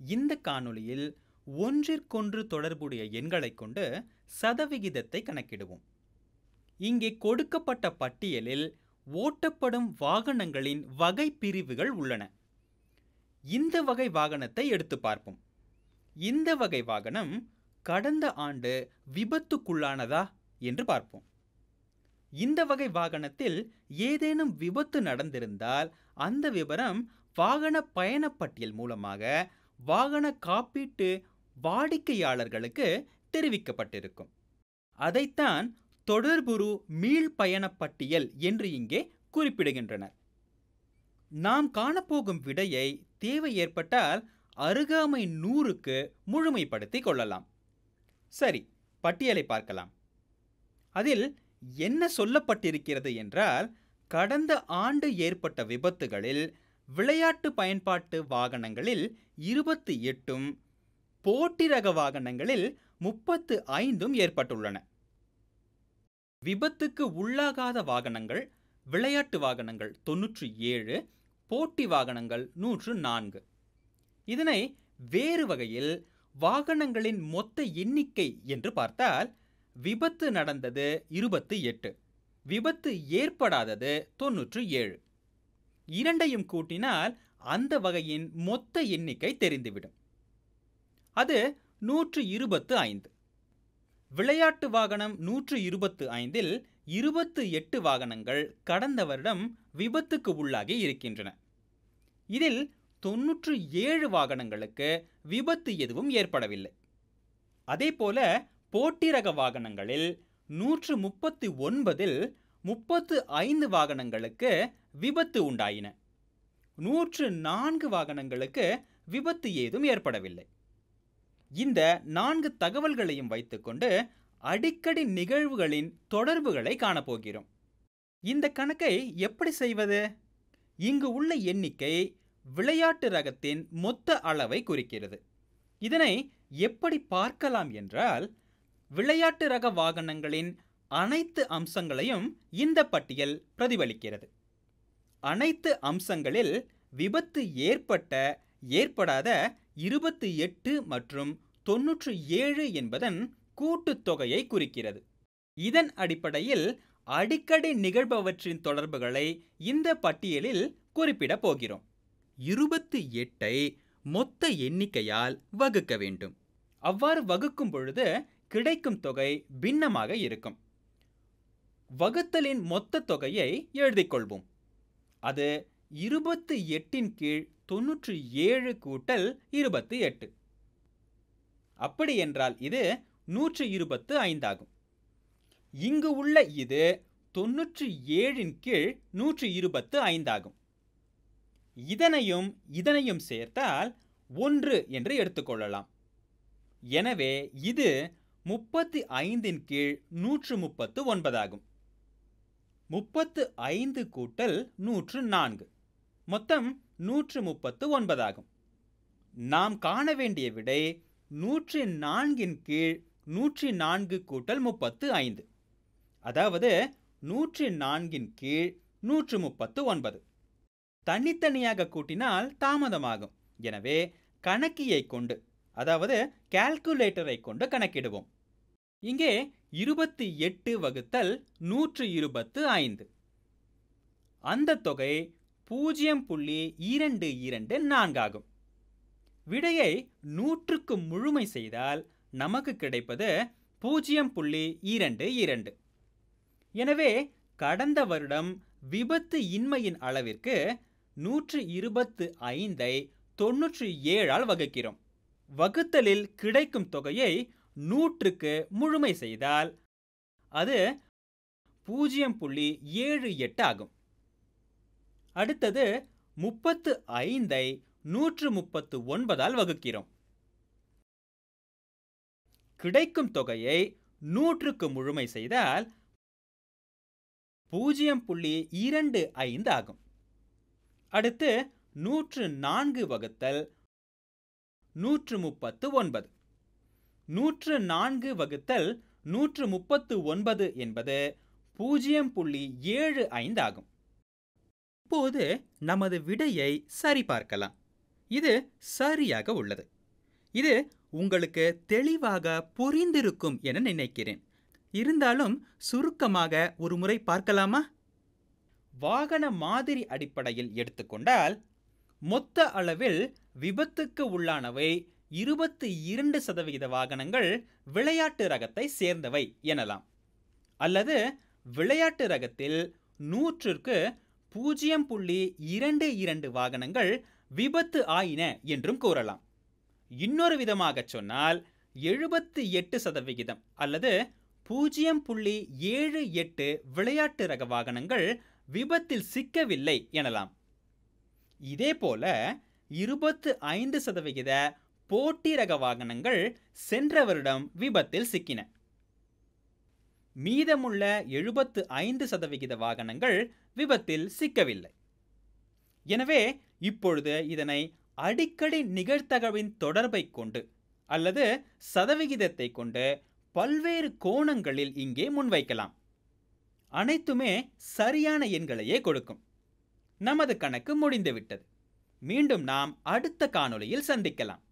இந்த காணொளியில் ஒன்றிற்கொன்று தொடர்புடைய எண்களைக் கொண்டு சதவிகிதத்தை கணக்கிடுவோம். இங்கே கொடுக்கப்பட்ட பட்டியலில் ஓட்டப்படும் வாகனங்களின் வகை பிரிவுகள் உள்ளன. இந்த வகை வாகனத்தை எடுத்து பார்ப்போம். இந்த வகை வாகனம் கடந்த ஆண்டு விபத்துக்குள்ளானதா என்று பார்ப்போம். இந்த வகை வாகனத்தில் ஏதேனும் விபத்து நடந்திருந்தால் அந்த விவரம் வாகன பயணப்பட்டியல் மூலமாக வாகன காப்பீட்டு வாடிக்கையாளர்களுக்கு தெரிவிக்கப்பட்டிருக்கும். அதைத்தான் தொடர்புரு மீள் பயணப்பட்டியல் என்று இங்கே குறிப்பிடுகின்றனர். நாம் காணப்போகும் விடையை தேவை ஏற்பட்டால் அருகாமை நூறுக்கு முழுமைப்படுத்திக் கொள்ளலாம். சரி பட்டியலை பார்க்கலாம். அதில் என்ன சொல்லப்பட்டிருக்கிறது என்றால் கடந்த ஆண்டு ஏற்பட்ட விபத்துகளில் விளையாட்டு பயன்பாட்டு வாகனங்களில் இருபத்தி எட்டும் போட்டி ரக வாகனங்களில் முப்பத்து ஐந்தும் ஏற்பட்டுள்ளன. விபத்துக்கு உள்ளாகாத வாகனங்கள் விளையாட்டு வாகனங்கள் தொன்னூற்றி ஏழு போட்டி வாகனங்கள் நூற்று நான்கு. இதனை வேறு வகையில் வாகனங்களின் மொத்த எண்ணிக்கை என்று பார்த்தால் விபத்து நடந்தது இருபத்தி எட்டு விபத்து ஏற்படாதது தொன்னூற்று ஏழு. இரண்டையும் கூட்டினால் அந்த வகையின் மொத்த எண்ணிக்கை தெரிந்துவிடும். அது நூற்று இருபத்து ஐந்து. விளையாட்டு வாகனம் நூற்று இருபத்து ஐந்தில் இருபத்து எட்டு வாகனங்கள் கடந்த வருடம் விபத்துக்கு உள்ளாகி இருக்கின்றன. இதில் தொன்னூற்று ஏழு வாகனங்களுக்கு விபத்து எதுவும் ஏற்படவில்லை. அதேபோல போட்டி ரக வாகனங்களில் நூற்று முப்பத்தி ஒன்பதில் முப்பத்து ஐந்து வாகனங்களுக்கு விபத்து உண்டாயின. நூற்று நான்கு வாகனங்களுக்கு விபத்து ஏதும் ஏற்படவில்லை. இந்த நான்கு தகவல்களையும் வைத்துக்கொண்டு அடிக்கடி நிகழ்வுகளின் தொடர்புகளை காணப்போகிறோம். இந்த கணக்கை எப்படி செய்வது? இங்கு உள்ள எண்ணிக்கை விளையாட்டு ரகத்தின் மொத்த அளவை குறிக்கிறது. இதனை எப்படி பார்க்கலாம் என்றால் விளையாட்டு ரக வாகனங்களின் அனைத்து அம்சங்களையும் இந்த பட்டியல் பிரதிபலிக்கிறது. அனைத்து அம்சங்களில் விபத்து ஏற்பட்ட ஏற்படாத இருபத்தி எட்டு மற்றும் தொன்னூற்று ஏழு என்பதன் கூட்டுத்தொகையை குறிக்கிறது. இதன் அடிப்படையில் அடிக்கடி நிகழ்பவற்றின் தொடர்புகளை இந்த பட்டியலில் குறிப்பிடப் போகிறோம். இருபத்தி எட்டை மொத்த எண்ணிக்கையால் வகுக்க வேண்டும். அவ்வாறு வகுக்கும் பொழுது கிடைக்கும் தொகை பின்னமாக இருக்கும். வகுத்தலின் மொத்த தொகையை எழுதிக்கொள்வோம் அது இருபத்தி எட்டின் கீழ் தொன்னூற்றி ஏழு கூட்டல் இருபத்தி எட்டு. அப்படி என்றால் இது நூற்று இருபத்து ஐந்தாகும். இங்கு உள்ள இது தொன்னூற்றி ஏழின் கீழ் நூற்று இருபத்து ஐந்தாகும். இதனையும் இதனையும் சேர்த்தால் ஒன்று என்று எடுத்துக்கொள்ளலாம் எனவே இது முப்பத்தி ஐந்தின் கீழ் நூற்று முப்பத்து ஒன்பதாகும். முப்பத்து ஐந்து கூட்டல் நூற்று நான்கு. மொத்தம் நூற்று முப்பத்து ஒன்பதாகும். நாம் காண வேண்டிய விடை நூற்றி நான்கின் கீழ் நூற்றி நான்கு கூட்டல் முப்பத்து ஐந்து. அதாவது நூற்றி நான்கின் கீழ் நூற்று முப்பத்து ஒன்பது. தனித்தனியாக கூட்டினால் தாமதமாகும். எனவே கணக்கியை கொண்டு அதாவது கால்குலேட்டரை கொண்டு கணக்கிடுவோம். இங்கே இருபத்தி எட்டு வகுத்தல் நூற்று இருபத்து ஐந்து. அந்த தொகை பூஜ்ஜியம் புள்ளி இரண்டு இரண்டு நான்காகும். விடையை நூற்றுக்கு முழுமை செய்தால் நமக்கு கிடைப்பது பூஜ்ஜியம் புள்ளி இரண்டு இரண்டு. எனவே கடந்த வருடம் விபத்து இன்மையின் அளவிற்கு நூற்று இருபத்து ஐந்தை தொன்னூற்றி ஏழால் வகுக்கிறோம். வகுத்தலில் கிடைக்கும் தொகையை நூற்றுக்கு முழுமை செய்தால் அது பூஜ்ஜியம் புள்ளி ஏழு எட்டு ஆகும். அடுத்தது முப்பத்து ஐந்தை நூற்று முப்பத்து ஒன்பதால் வகுக்கிறோம். கிடைக்கும் தொகையை நூற்றுக்கு முழுமை செய்தால் பூஜ்ஜியம் புள்ளி இரண்டு ஐந்து ஆகும். அடுத்து நூற்று நான்கு வகுத்தல் நூற்று முப்பத்து ஒன்பது. நூற்று நான்கு வகுத்தல் நூற்று முப்பத்து ஒன்பது என்பது பூஜ்ஜியம் புள்ளி ஏழு ஐந்து ஆகும். இப்போது நமது விடையை சரிபார்க்கலாம் இது சரியாக உள்ளது. இது உங்களுக்கு தெளிவாக புரிந்திருக்கும் என நினைக்கிறேன். இருந்தாலும் சுருக்கமாக ஒரு முறை பார்க்கலாமா? வாகன மாதிரி அடிப்படையில் எடுத்துக்கொண்டால் மொத்த அளவில் விபத்துக்கு உள்ளானவை இருபத்தி இரண்டு சதவிகித வாகனங்கள் விளையாட்டு ரகத்தை சேர்ந்தவை எனலாம். அல்லது விளையாட்டு ரகத்தில் நூற்றுக்கு பூஜ்ஜியம் புள்ளி இரண்டு இரண்டு வாகனங்கள் விபத்து ஆயின என்றும் கூறலாம். இன்னொரு விதமாக சொன்னால் எழுபத்து எட்டு சதவிகிதம் அல்லது பூஜ்ஜியம் புள்ளி ஏழு எட்டு விளையாட்டு ரக வாகனங்கள் விபத்தில் சிக்கவில்லை எனலாம். இதேபோல இருபத்து ஐந்து சதவிகித போட்டி ரக வாகனங்கள் சென்ற வருடம் விபத்தில் சிக்கின. மீதமுள்ள எழுபத்து ஐந்து சதவிகித வாகனங்கள் விபத்தில் சிக்கவில்லை. எனவே இப்பொழுது இதனை அடிக்கடி நிகழ்த்தகவின் தொடர்பை கொண்டு அல்லது சதவிகிதத்தை கொண்டு பல்வேறு கோணங்களில் இங்கே முன்வைக்கலாம். அனைத்துமே சரியான எண்களையே கொடுக்கும். நமது கணக்கு முடிந்துவிட்டது. மீண்டும் நாம் அடுத்த காணொளியில் சந்திக்கலாம்.